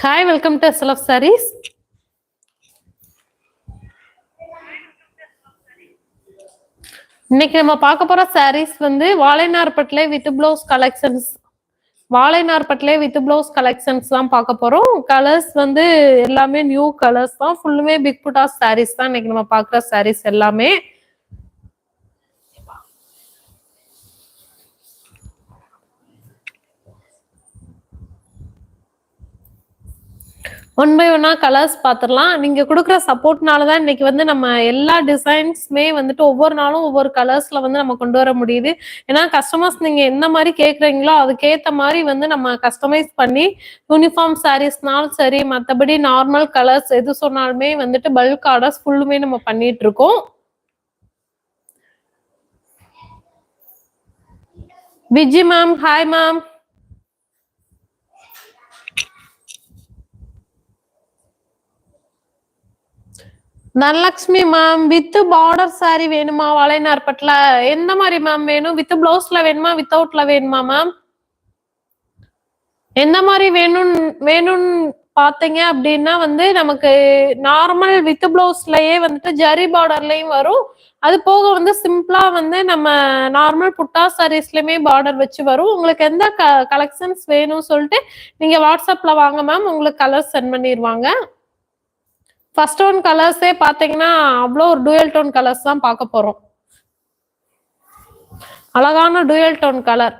Hi welcome to SL of saris இன்னைக்கு நம்ம பார்க்க போற சாரீஸ் வந்து வாழைநார்பட்டிலே வித் பிளவுஸ் கலெக்ஷன்ஸ் வாழைநார்பட்டிலே வித் பிளவுஸ் கலெக்ஷன்ஸ் தான் பார்க்க போறோம். கலர்ஸ் வந்து எல்லாமே நியூ கலர்ஸ் தான். ஃபுல்லுமே பிக் புட்டாஸ் சாரீஸ் தான் இன்னைக்கு நம்ம பார்க்குற சாரீஸ் எல்லாமே. ஒன் பை ஒன்னா கலர்ஸ் பார்த்துடலாம் நீங்க கொடுக்குற சப்போர்ட்னால தான் இன்னைக்கு வந்து நம்ம எல்லா டிசைன்ஸுமே வந்துட்டு ஒவ்வொரு நாளும் ஒவ்வொரு கலர்ஸ்ல வந்து நம்ம கொண்டு வர முடியுது. ஏன்னா கஸ்டமர்ஸ் நீங்க எந்த மாதிரி கேக்குறீங்களோ அதுக்கேத்த மாதிரி வந்து நம்ம கஸ்டமைஸ் பண்ணி யூனிஃபார்ம் சாரீஸ்னாலும் சரி மற்றபடி நார்மல் கலர்ஸ் எது சொன்னாலுமே வந்துட்டு பல்க் ஆர்டர்ஸ் ஃபுல்லுமே நம்ம பண்ணிட்டு இருக்கோம் Viji ma'am hi ma'am Dhanalakshmi ma'am with border sari வேணுமா? வாழைநார்பட்டில் எந்த மாதிரி மேம் வேணும்? வித் பிளவுஸ்ல வேணுமா? வித்தவுட்ல வேணுமா மேம் எந்த மாதிரி வேணும் வேணும்னு பார்த்தீங்க அப்படின்னா வந்து நமக்கு நார்மல் வித் பிளவுஸ்லயே வந்துட்டு ஜரி பார்டர்லயும் வரும். அது போக வந்து சிம்பிளா வந்து நம்ம நார்மல் புட்டா சாரீஸ்லயுமே பார்டர் வச்சு வரும். உங்களுக்கு எந்த க கலெக்ஷன்ஸ் வேணும்னு சொல்லிட்டு நீங்க வாட்ஸ்அப்ல வாங்க மேம் உங்களுக்கு கலர் சென்ட் பண்ணிடுவாங்க ஃபர்ஸ்ட் ஒன் கலர்ஸே பார்த்தீங்கன்னா அவ்வளோ ஒரு டூயல் டோன் கலர்ஸ் தான் பார்க்க போகிறோம் அழகான டூயல் டோன் கலர்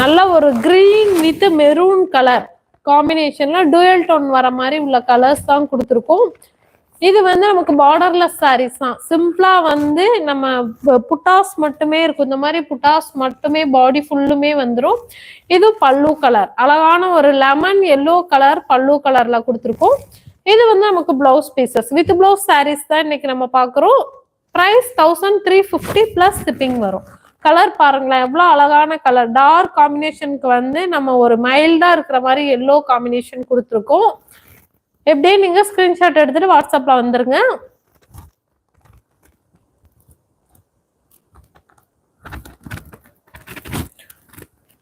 நல்ல ஒரு கிரீன் வித் மெரூன் கலர் காம்பினேஷன்ல டூயல் டோன் வர மாதிரி உள்ள கலர்ஸ் தான் கொடுத்துருக்கோம். இது வந்து நமக்கு பார்டர்லெஸ் சாரீஸ் தான். சிம்பிளா வந்து நம்ம புட்டாஸ் மட்டுமே இருக்கும். இந்த மாதிரி புட்டாஸ் மட்டுமே பாடி ஃபுல்லுமே வந்துடும் இது பல்லு கலர் அழகான ஒரு லெமன் எல்லோ கலர் பல்லு கலர்ல கொடுத்துருக்கோம். இது வந்து நமக்கு blouse pieces with blouse saris தான் இன்னைக்கு நம்ம பார்க்குறோம். Price thousand three fifty plus shipping வரும். கலர் பாருங்களேன் எவ்வளோ அழகான கலர் டார்க் காம்பினேஷனுக்கு வந்து நம்ம ஒரு மைல்டா இருக்கிற மாதிரி எல்லோ காம்பினேஷன் கொடுத்துருக்கோம். எப்படியே நீங்க ஸ்கிரீன்ஷாட் எடுத்துட்டு வாட்ஸ்அப்ல வந்துருங்க.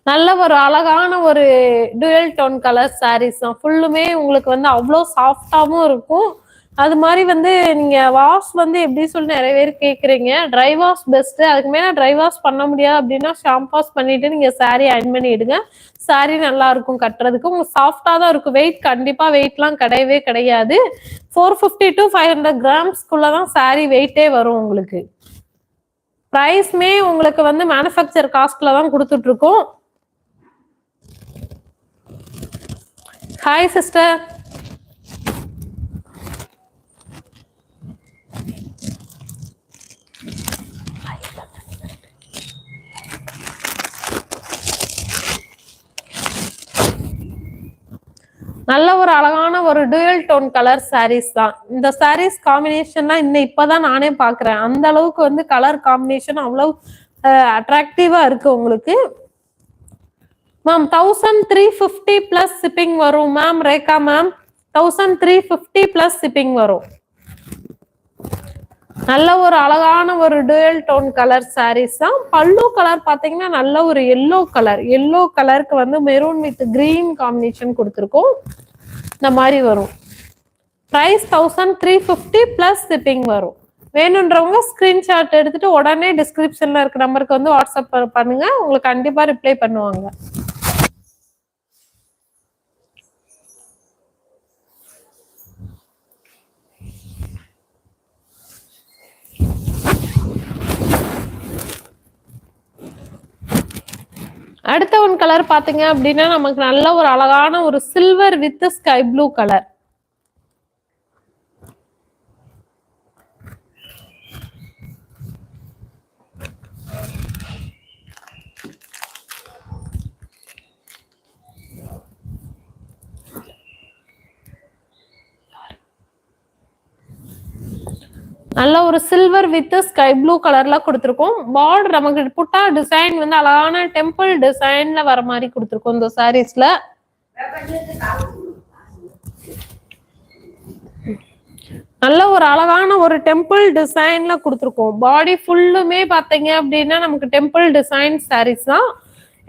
நல்ல ஒரு அழகான ஒரு டுயல் டோன் கலர் சாரீஸ் தான். ஃபுல்லுமே உங்களுக்கு வந்து அவ்வளோ சாஃப்டாகவும் இருக்கும். அது மாதிரி வந்து நீங்கள் வாஷ் வந்து எப்படி சொல்லி நிறைய பேர் கேட்குறீங்க ட்ரை வாஷ் பெஸ்ட்டு அதுக்கு மேலே ட்ரை வாஷ் பண்ண முடியாது அப்படின்னா ஷாம்ப் வாஷ் பண்ணிவிட்டு நீங்கள் சாரீ அயன் பண்ணிவிடுங்க சாரீ நல்லா இருக்கும் கட்டுறதுக்கு. உங்களுக்கு சாஃப்டாக தான் இருக்கும். வெயிட் கண்டிப்பாக வெயிட்லாம் கிடையவே கிடையாது. Four fifty to five hundred கிராம்ஸ்க்குள்ளே தான் சாரீ வெயிட்டே வரும் உங்களுக்கு. ப்ரைஸ்மே உங்களுக்கு வந்து மேனுஃபேக்சர் காஸ்ட்டில் தான் கொடுத்துட்ருக்கோம் இருக்கோம் ஹாய் சிஸ்டர் நல்ல ஒரு அழகான ஒரு டுயல் டோன் கலர் சாரீஸ் தான். இந்த சாரீஸ் காம்பினேஷன்லாம் இன்னும் இப்போதான் நானே பார்க்குறேன் அந்த அளவுக்கு வந்து கலர் காம்பினேஷன் அவ்வளவு அட்ராக்டிவாக இருக்கு உங்களுக்கு. Ma'am thousand three fifty plus shipping வரும். Ma'am Rekha ma'am thousand three fifty plus shipping வரும். நல்ல ஒரு அழகான ஒரு டூயல் டோன் கலர் சாரீஸ் தான் பல்லு கலர் பாத்தீங்கன்னா நல்ல ஒரு எல்லோ கலர் எல்லோ கலருக்கு வந்து மெரூன் வித் கிரீன் காம்பினேஷன் கொடுத்துருக்கோம். இந்த மாதிரி வரும். Price thousand three fifty plus shipping வரும். வேணுன்றவங்க ஸ்கிரீன்ஷாட் எடுத்துட்டு உடனே டிஸ்கிரிப்ஷன்ல இருக்க நம்பருக்கு வந்து வாட்ஸ்அப் பண்ணுங்க. உங்களுக்கு கண்டிப்பா ரிப்ளை பண்ணுவாங்க. அடுத்த ஒன் கலர் பாத்தீங்க அப்படின்னா நமக்கு நல்ல ஒரு அழகான ஒரு silver with sky blue colour நல்ல ஒரு சில்வர் வித் ஸ்கை ப்ளூ கலர்ல கொடுத்துருக்கோம். பார்டர் நமக்கு புட்டா டிசைன் வந்து அழகான டெம்பிள் டிசைன்ல வர மாதிரி கொடுத்துருக்கோம் இந்த சாரீஸ்ல நல்ல ஒரு அழகான ஒரு டெம்பிள் டிசைன்ல கொடுத்துருக்கோம். பாடி ஃபுல்லுமே பாத்தீங்க அப்படின்னா நமக்கு டெம்பிள் டிசைன் சாரீஸ் தான்.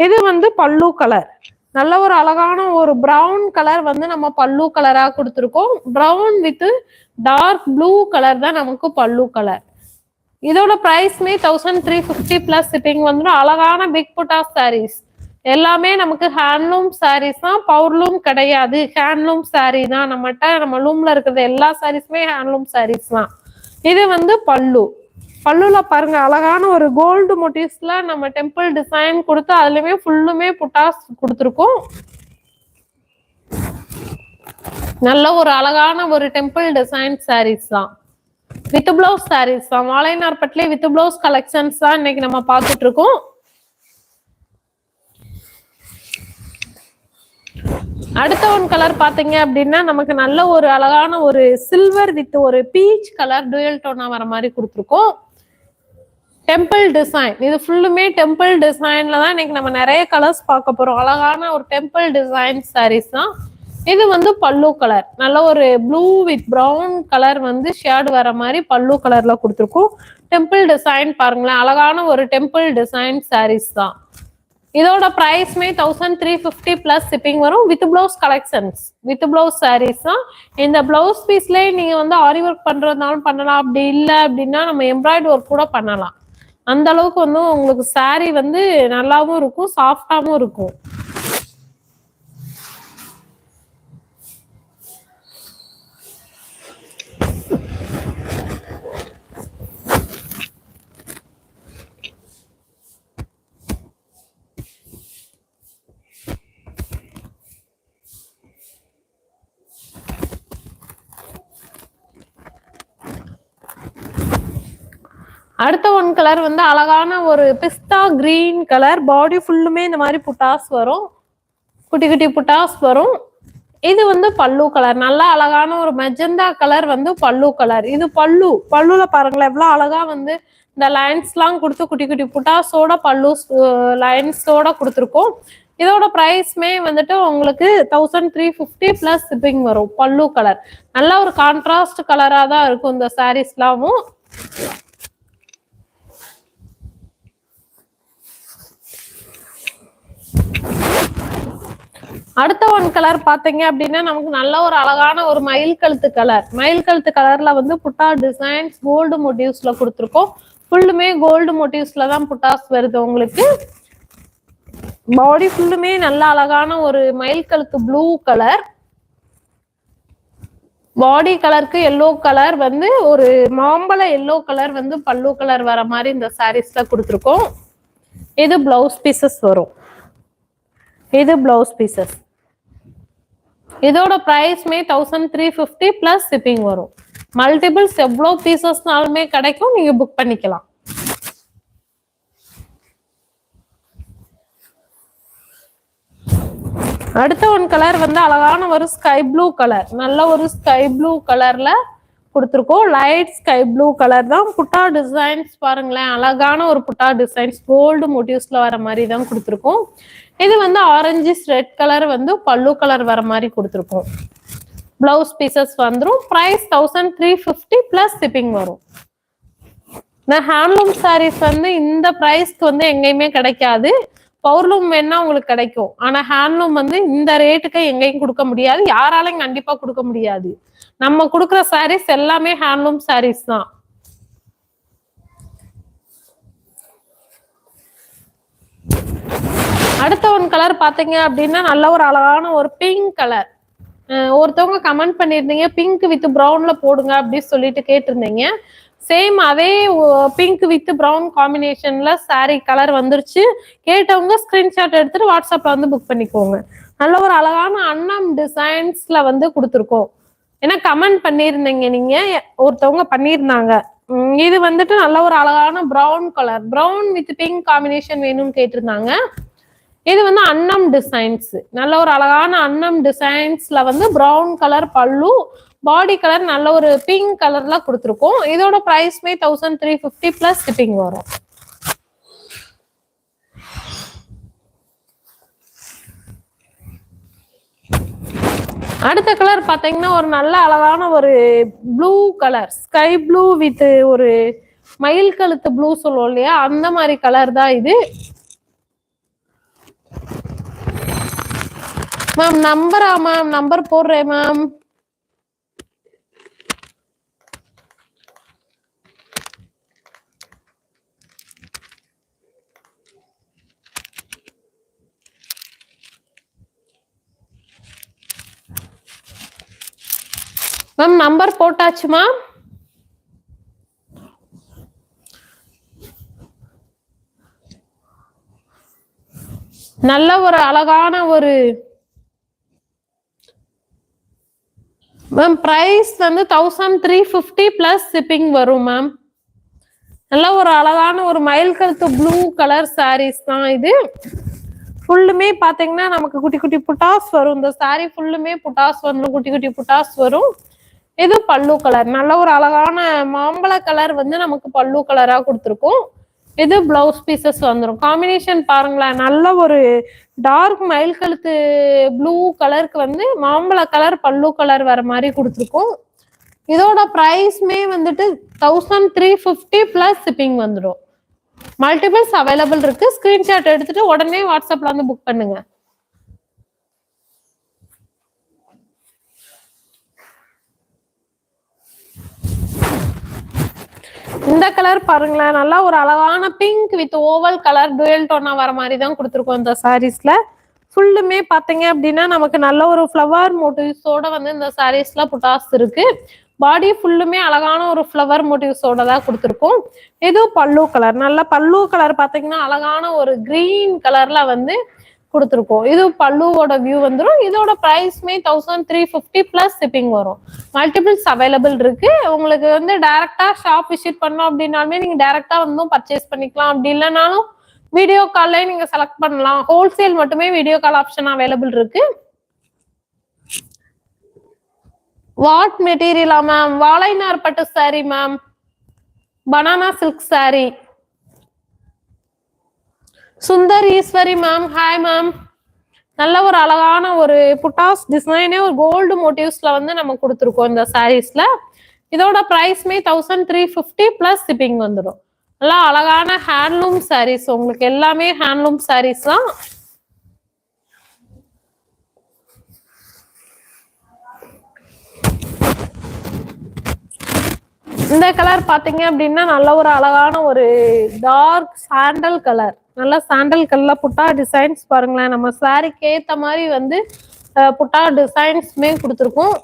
இது வந்து பல்லு கலர் நல்ல ஒரு அழகான ஒரு பிரவுன் கலர் வந்து நம்ம பல்லு கலரா கொடுத்துருக்கோம். Brown with dark blue colour தான் நமக்கு பல்லு கலர் இதோட ப்ரைஸ்மே thousand three fifty plus shipping வந்துடும் அழகான பிக் புட்டா சாரீஸ் எல்லாமே நமக்கு ஹேண்ட்லூம் சாரீஸ் தான். பவர்லூம் கிடையாது. ஹேண்ட்லூம் சாரீ தான். நம்மகிட்ட நம்ம லூம்ல இருக்கிறது எல்லா சாரீஸுமே ஹேண்ட்லூம் சாரீஸ் தான். இது வந்து பல்லு. பல்லுல பாருங்க அழகான ஒரு கோல்டு மோட்டிவ்ஸ்ல நம்ம டெம்பிள் டிசைன் கொடுத்து அதுலயுமே ஃபுல்லுமே புட்டாஸ் கொடுத்துருக்கோம். நல்ல ஒரு அழகான ஒரு டெம்பிள் டிசைன் சாரீஸ் தான். வித் பிளவுஸ் சாரீஸ் தான். வாழைநார்பட்டிலே வித் பிளவுஸ் கலெக்ஷன்ஸ் தான் இன்னைக்கு நம்ம பார்த்துட்டு இருக்கோம். அடுத்த ஒன் கலர் பாத்தீங்க அப்படின்னா நமக்கு நல்ல ஒரு அழகான ஒரு சில்வர் வித் ஒரு பீச் கலர் டுயல் டோனா வர மாதிரி கொடுத்துருக்கோம். டெம்பிள் டிசைன் இது ஃபுல்லுமே டெம்பிள் டிசைன்ல தான் இன்னைக்கு நம்ம நிறைய கலர்ஸ் பார்க்க போறோம். அழகான ஒரு டெம்பிள் டிசைன் சாரீஸ் தான். இது வந்து பல்லு கலர் நல்ல ஒரு ப்ளூ வித் ப்ரௌன் கலர் வந்து ஷேடு வர மாதிரி பல்லு கலர்ல கொடுத்துருக்கோம். டெம்பிள் டிசைன் பாருங்களேன். அழகான ஒரு டெம்பிள் டிசைன் சாரீஸ் தான். இதோட ப்ரைஸ்மே thousand three fifty plus shipping வரும் with blouse collections with blouse sarees தான். இந்த பிளவுஸ் பீஸ்லேயே நீங்க வந்து ஆரி ஒர்க் பண்றதுனாலும் பண்ணலாம். அப்படி இல்லை அப்படின்னா நம்ம எம்ப்ராய்டரி ஒர்க் கூட பண்ணலாம். அந்த அளவுக்கு வந்து உங்களுக்கு saree வந்து நல்லாவும் இருக்கும் சாஃப்டாவும் இருக்கும். அடுத்த ஒன் கலர் வந்து அழகான ஒரு பிஸ்தா கிரீன் கலர் பாடி ஃபுல்லுமே இந்த மாதிரி புட்டாஸ் வரும். குட்டி குட்டி புட்டாஸ் வரும். இது வந்து பல்லு கலர் நல்லா அழகான ஒரு மெஜந்தா கலர் வந்து பல்லு கலர் இது பல்லு. பல்லுல பாருங்களேன் எவ்வளவு அழகா வந்து இந்த லைன்ஸ்லாம் கொடுத்து குட்டி குட்டி புட்டாஸோட பல்லு லைன்ஸோட கொடுத்துருக்கோம். இதோட ப்ரைஸ்மே வந்துட்டு உங்களுக்கு thousand three fifty plus shipping வரும். பல்லு கலர் நல்ல ஒரு கான்ட்ராஸ்ட் கலரா தான் இருக்கும் இந்த சாரீஸ்லாமும் அடுத்த ஒன் கலர் பாத்தீங்க அப்படின்னா நமக்கு நல்ல ஒரு அழகான ஒரு மயில் கழுத்து கலர் மயில் கழுத்து கலர்ல வந்து புட்டா டிசைன்ஸ் கோல்டு மோட்டிவ்ஸ்ல கொடுத்துருக்கோம். ஃபுல்லுமே கோல்டு மோட்டிவ்ஸ்ல தான் புட்டாஸ் வருது உங்களுக்கு. பாடி ஃபுல்லுமே நல்ல அழகான ஒரு மயில் கழுத்து ப்ளூ கலர் பாடி கலருக்கு எல்லோ கலர் வந்து ஒரு மாம்பழ எல்லோ கலர் வந்து பல்லு கலர் வர மாதிரி இந்த சாரீஸ்ல கொடுத்துருக்கோம். இது பிளவுஸ் பீசஸ் வரும். இது பிளவுஸ் பீசஸ் இதோட ப்ரைஸ்மே thousand three fifty plus shipping வரும். மல்டிபிள்ஸ் எவ்வளோ பீசஸ்னாலுமே கிடைக்கும் நீங்க புக் பண்ணிக்கலாம். அடுத்த ஒன் கலர் வந்து அழகான ஒரு ஸ்கை ப்ளூ கலர் நல்ல ஒரு ஸ்கை ப்ளூ கலர்ல கொடுத்துருக்கோம். லைட் ஸ்கை ப்ளூ கலர் தான். புட்டா டிசைன்ஸ் பாருங்களேன். அழகான ஒரு புட்டா டிசைன்ஸ் கோல்டு மோட்டிவ்ஸில் வர மாதிரி தான் கொடுத்துருக்கோம். இது வந்து ஆரஞ்சிஸ் ரெட் கலர் வந்து பல்லு கலர் வர மாதிரி கொடுத்துருக்கோம். பிளவுஸ் பீசஸ் வந்துடும் price thousand three fifty plus shipping வரும். இந்த ஹேண்ட்லூம் சாரீஸ் வந்து இந்த ப்ரைஸ்க்கு வந்து எங்கேயுமே கிடைக்காது. பவுர்லூம் வேணா உங்களுக்கு கிடைக்கும். ஆனா ஹேண்ட்லூம் வந்து இந்த ரேட்டுக்கு எங்கேயும் கொடுக்க முடியாது. யாராலையும் கண்டிப்பா கொடுக்க முடியாது. நம்ம கொடுக்குற சாரீஸ் எல்லாமே ஹேண்ட்லூம் சாரீஸ் தான். அடுத்த ஒன் கலர் பாத்தீங்க அப்படின்னா நல்ல ஒரு அழகான ஒரு பிங்க் கலர் ஒருத்தவங்க கமெண்ட் பண்ணியிருந்தீங்க பிங்க் வித் ப்ரௌன்ல போடுங்க அப்படின்னு சொல்லிட்டு கேட்டிருந்தீங்க. சேம் அதே பிங்க் வித் ப்ரௌன் காம்பினேஷன்ல saree கலர் வந்துருச்சு. கேட்டவங்க ஸ்கிரீன்ஷாட் எடுத்துட்டு வாட்ஸ்அப்ல வந்து புக் பண்ணிக்கோங்க. நல்ல ஒரு அழகான அன்னம் டிசைன்ஸ்ல வந்து கொடுத்துருக்கோம். ஏன்னா கமெண்ட் பண்ணியிருந்தீங்க நீங்க. ஒருத்தவங்க பண்ணியிருந்தாங்க. இது வந்துட்டு நல்ல ஒரு அழகான brown colour brown with pink combination வேணும்னு கேட்டிருந்தாங்க. இது வந்து அன்னம் டிசைன்ஸ் நல்ல ஒரு அழகான அன்னம் டிசைன்ஸ்ல வந்து ப்ரௌன் கலர் பல்லு பாடி கலர் நல்ல ஒரு பிங்க் கலர்ல கொடுத்துருக்கோம். இதோட ப்ரைஸ்மே thousand three fifty plus shipping வரும். அடுத்த கலர் பார்த்தீங்கன்னா ஒரு நல்ல அழகான ஒரு blue colour sky blue with ஒரு மயில் கழுத்து ப்ளூ சொல்லுவோம் இல்லையா? அந்த மாதிரி கலர் தான் இது. மேம் நம்பரா மேம் நம்பர் போடுறேன் மேம் மேம் நம்பர் போட்டாச்சுமா? நல்ல ஒரு அழகான ஒரு மேம் பிரைஸ் வந்து thousand three fifty plus shipping வரும் மேம் நல்ல ஒரு அழகான ஒரு மயில் கழுத்து ப்ளூ கலர் சாரீஸ் தான் இது. ஃபுல்லுமே பாத்தீங்கன்னா நமக்கு குட்டி குட்டி புட்டாஸ் வரும். இந்த சாரீ ஃபுல்லுமே புட்டாஸ் வந்து குட்டி குட்டி புட்டாஸ் வரும். இது பல்லு கலர் நல்ல ஒரு அழகான மாம்பழ கலர் வந்து நமக்கு பல்லு கலரா கொடுத்துருக்கும். இது பிளவுஸ் பீசஸ் வந்துடும் காம்பினேஷன் பாருங்களேன். நல்ல ஒரு டார்க் மயில் கழுத்து ப்ளூ கலருக்கு வந்து மாம்பழ கலர் பல்லு கலர் வர மாதிரி கொடுத்துருக்கோம். இதோட ப்ரைஸ்மே வந்துட்டு thousand three fifty plus shipping வந்துடும் மல்டிபிள்ஸ் அவைலபிள் இருக்கு. ஸ்கிரீன்ஷாட் எடுத்துட்டு உடனே வாட்ஸ்அப்ல வந்து புக் பண்ணுங்க. இந்த கலர் பாருங்களேன். நல்லா ஒரு அழகான pink with oval colour dual Donna வர மாதிரி தான் கொடுத்துருக்கோம் இந்த சாரீஸ்ல ஃபுல்லுமே பார்த்தீங்க அப்படின்னா நமக்கு நல்ல ஒரு ஃப்ளவர் மோட்டிவ்ஸோட வந்து இந்த சாரீஸ்ல புட்டாஸ் இருக்கு. பாடி ஃபுல்லுமே அழகான ஒரு ஃப்ளவர் மோட்டிவ்ஸோட தான் கொடுத்துருக்கோம். இது பல்லு கலர் நல்ல பல்லு கலர் பார்த்தீங்கன்னா அழகான ஒரு கிரீன் கலர்ல வந்து கொடுத்துருக்கோம். இது பல்லுவோட வியூ வந்துடும் இதோட ப்ரைஸ்மே thousand three fifty plus shipping வரும். மல்டிபிள்ஸ் அவைலபிள் இருக்கு. உங்களுக்கு வந்து டைரக்டா ஷாப் விசிட் பண்ணோம் அப்படின்னாலுமே நீங்க டைரக்டா வந்தும் பர்ச்சேஸ் பண்ணிக்கலாம். அப்படி இல்லைனாலும் வீடியோ கால்லே நீங்க செலக்ட் பண்ணலாம். ஹோல்சேல் மட்டுமே வீடியோ கால் ஆப்ஷன் அவைலபிள் இருக்கு. வாட் மெட்டீரியலா மேம் வாழைநார் பட்டு sari ma'am banana silk sari Sundar Eswari ma'am hi ma'am நல்ல ஒரு அழகான ஒரு புட்டாஸ் டிசைனே ஒரு கோல்டு மோட்டிவ்ஸ்ல வந்து நம்ம கொடுத்துருக்கோம் இந்த சாரீஸ்ல இதோட ப்ரைஸ்மே thousand three fifty plus shipping வந்துடும் நல்லா அழகான ஹேண்ட்லூம் சாரீஸ் உங்களுக்கு எல்லாமே ஹேண்ட்லூம் சாரீஸ் தான். இந்த கலர் பாத்தீங்க அப்படின்னா நல்ல ஒரு அழகான ஒரு டார்க் சாண்டல் கலர் நல்ல சாண்டல் கலர்ல புட்டா டிசைன்ஸ் பாருங்களேன். நம்ம சாரிக்கு ஏத்த மாதிரி வந்து புட்டா டிசைன்ஸ்மே கொடுத்துருக்கோம்.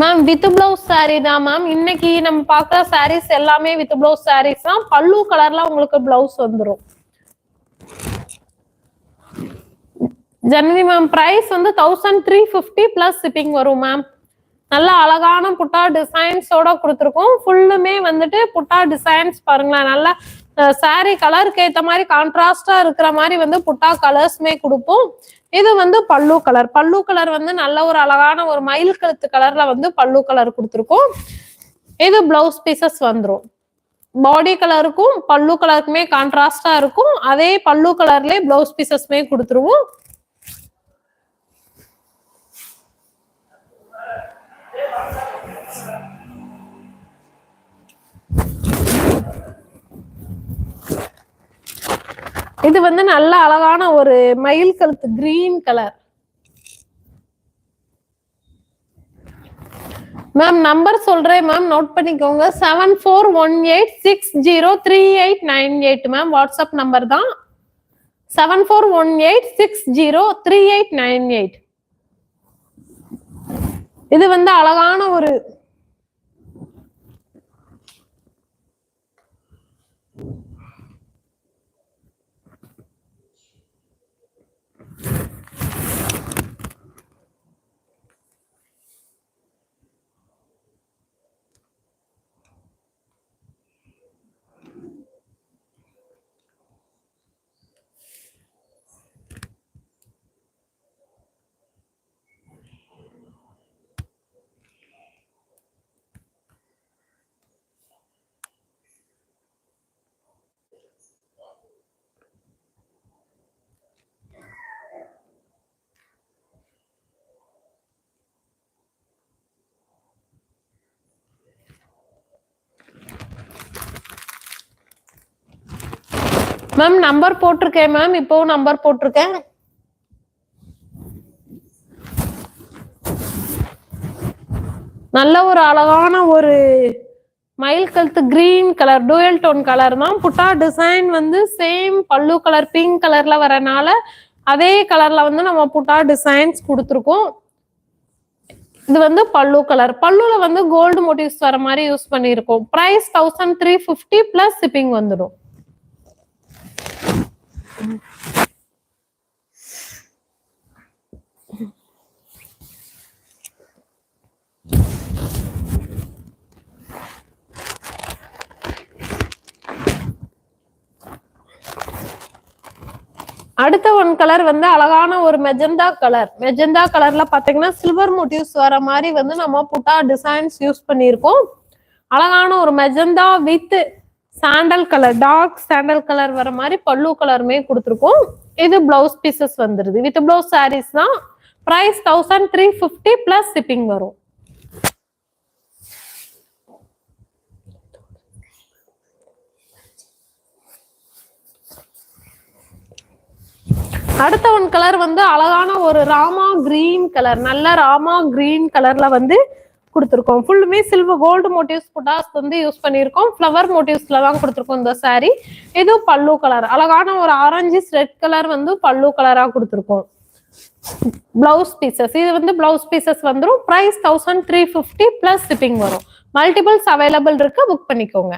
மேம் வித் பிளவுஸ் saree தான் மேம் இன்னைக்கு நம்ம பார்க்குற சாரீஸ் எல்லாமே வித் பிளவுஸ் சாரீஸ் தான். பல்லு கலர்ல உங்களுக்கு பிளவுஸ் வந்துடும் ஜனனி மேம் ப்ரைஸ் வந்து thousand three fifty plus shipping வரும் மேம் நல்ல அழகான புட்டா டிசைன்ஸோட கொடுத்துருக்கோம். ஃபுல்லுமே வந்துட்டு புட்டா டிசைன்ஸ் பாருங்களேன். நல்ல சாரி கலருக்கு ஏத்த மாதிரி கான்ட்ராஸ்டா இருக்கிற மாதிரி வந்து புட்டா கலர்ஸ்மே கொடுப்போம். இது வந்து பல்லு கலர் பல்லு கலர் வந்து நல்ல ஒரு அழகான ஒரு மயில் கழுத்து கலர்ல வந்து பல்லு கலர் கொடுத்துருக்கோம். இது பிளவுஸ் பீசஸ் வந்துடும் பாடி கலருக்கும் பல்லு கலருக்குமே கான்ட்ராஸ்டா இருக்கும். அதே பல்லு கலர்லயே பிளவுஸ் பீசஸ்மே கொடுத்துருவோம். இது வந்து நல்ல அழகான ஒரு மயில் கழுத்து கிரீன் கலர் மேம் நம்பர் சொல்றேன் மேம் நோட் பண்ணிக்கோங்க. Seven four one eight six zero three eight nine eight ma'am WhatsApp number தான். Seven four one eight six zero three eight nine eight இது வந்து அழகான ஒரு மேம் நம்பர் போட்டிருக்கேன் ma'am இப்போவும் number போட்டிருக்கேன். நல்ல ஒரு அழகான ஒரு மயில் கழுத்து green colour dual tone colour தான். புட்டா டிசைன் வந்து சேம் பல்லு கலர் பிங்க் கலர்ல வரனால அதே கலர்ல வந்து நம்ம புட்டா டிசைன்ஸ் கொடுத்துருக்கோம். இது வந்து பல்லு கலர் பல்லுல வந்து கோல்டு மோட்டிவ்ஸ் வர மாதிரி யூஸ் பண்ணியிருக்கோம். Price thousand three fifty plus shipping வந்துடும். அடுத்த ஒன் கலர் வந்து அழகான ஒரு மெஜந்தா கலர் மெஜந்தா கலர்ல பாத்தீங்கன்னா சில்வர் மோட்டிவ்ஸ் வர மாதிரி வந்து நம்ம புட்டா டிசைன்ஸ் யூஸ் பண்ணியிருக்கோம். அழகான ஒரு magenta with sandal colour dark sandal colour வர மாதிரி பல்லு கலருமே கொடுத்துருக்கோம். இது பிளவுஸ் பீசஸ் வந்துருது. வித் பிளவுஸ் சாரீஸ் தான் price thousand three fifty plus shipping வரும். அடுத்த ஒன் கலர் வந்து அழகான ஒரு ராமா கிரீன் கலர் நல்ல ராமா கிரீன் கலர்ல வந்து கொடுத்துருக்கோம். ஃபுல்லுமே சில்வர் கோல்டு மோட்டிவ்ஸ் புட்டாஸ் வந்து யூஸ் பண்ணியிருக்கோம். ஃப்ளவர் மோட்டிவ்ஸ்ல தான் கொடுத்துருக்கோம் இந்த saree. இது பல்லு கலர் அழகான ஒரு ஆரஞ்சு ரெட் கலர் வந்து பல்லு கலரா கொடுத்துருக்கோம். பிளவுஸ் பீசஸ் இது வந்து பிளவுஸ் பீசஸ் வந்துடும் price thousand three fifty plus shipping வரும். மல்டிபிள்ஸ் அவைலபிள் இருக்கு. புக் பண்ணிக்கோங்க.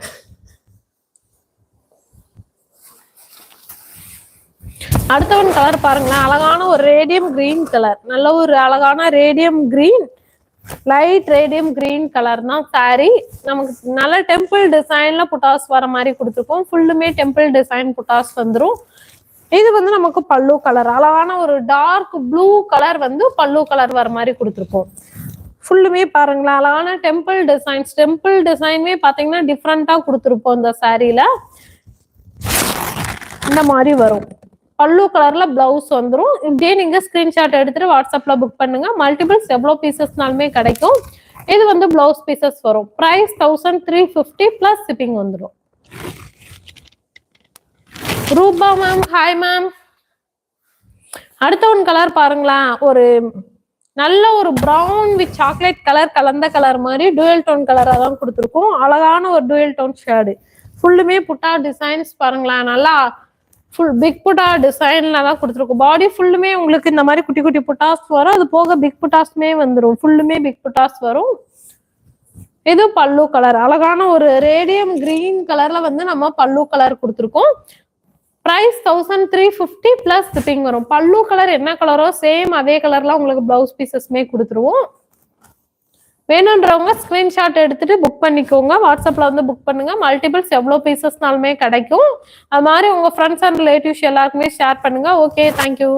அடுத்தவன் கலர் பாருங்களேன். அழகான ஒரு ரேடியம் கிரீன் கலர் நல்ல ஒரு அழகான radium green light radium green colour தான் சாரி நமக்கு நல்ல டெம்பிள் டிசைன்ல புட்டாஸ் வர மாதிரி கொடுத்துருக்கோம். ஃபுல்லுமே டெம்பிள் டிசைன் புட்டாஸ் வந்துடும் இது வந்து நமக்கு பல்லு கலர் அழகான ஒரு டார்க் ப்ளூ கலர் வந்து பல்லு கலர் வர மாதிரி கொடுத்துருக்கோம். ஃபுல்லுமே பாருங்களேன் அழகான டெம்பிள் டிசைன்ஸ் டெம்பிள் டிசைனுமே பாத்தீங்கன்னா டிஃப்ரெண்டா கொடுத்துருப்போம் இந்த சாரீல இந்த மாதிரி வரும். பல்லு கலர்ல பிளவுஸ் வந்துடும் இப்படியே நீங்க ஸ்கிரீன்ஷாட் எடுத்துட்டு வாட்ஸ்அப்ல புக் பண்ணுங்க. மல்டிபிள்ஸ் எவ்வளவு பீசஸ்னாலுமே கிடைக்கும். இது வந்து பிளவுஸ் பீசஸ் வரும். Price thousand three fifty plus shipping வந்துடும் ரூபா மேம் ஹாய் மேம் அடுத்த ஒன் கலர் பாருங்களேன். ஒரு நல்ல ஒரு ப்ரௌன் வித் சாக்லேட் கலர் கலந்த கலர் மாதிரி டுவெல் டோன் கலராக தான் கொடுத்துருக்கோம். அழகான ஒரு டுவெல் டோன் ஷேடு ஃபுல்லுமே புட்டா டிசைன்ஸ் பாருங்களேன். நல்லா ஃபுல் பிக் புட்டா டிசைன்ல தான் கொடுத்துருக்கோம். பாடி ஃபுல்லுமே உங்களுக்கு இந்த மாதிரி குட்டி குட்டி புட்டாஸ் வரும். அது போக பிக் புட்டாஸ்மே வந்துடும் ஃபுல்லுமே பிக் புட்டாஸ் வரும். இது பல்லு கலர் அழகான ஒரு ரேடியம் கிரீன் கலர்ல வந்து நம்ம பல்லு கலர் கொடுத்துருக்கோம். Price thousand three fifty plus shipping வரும். பல்லு கலர் என்ன கலரோ சேம் அதே கலர்ல உங்களுக்கு பிளவுஸ் பீசஸ்மே கொடுத்துருவோம். வேணுன்றவங்க ஸ்கிரீன்ஷாட் எடுத்துட்டு புக் பண்ணிக்கோங்க. வாட்ஸ்அப்ல வந்து புக் பண்ணுங்க. மல்டிபிள்ஸ் எவ்வளோ பீசஸ்னாலுமே கிடைக்கும். அது மாதிரி உங்க ஃப்ரெண்ட்ஸ் அண்ட் ரிலேட்டிவ்ஸ் எல்லாருக்குமே ஷேர் பண்ணுங்க. Okay thank you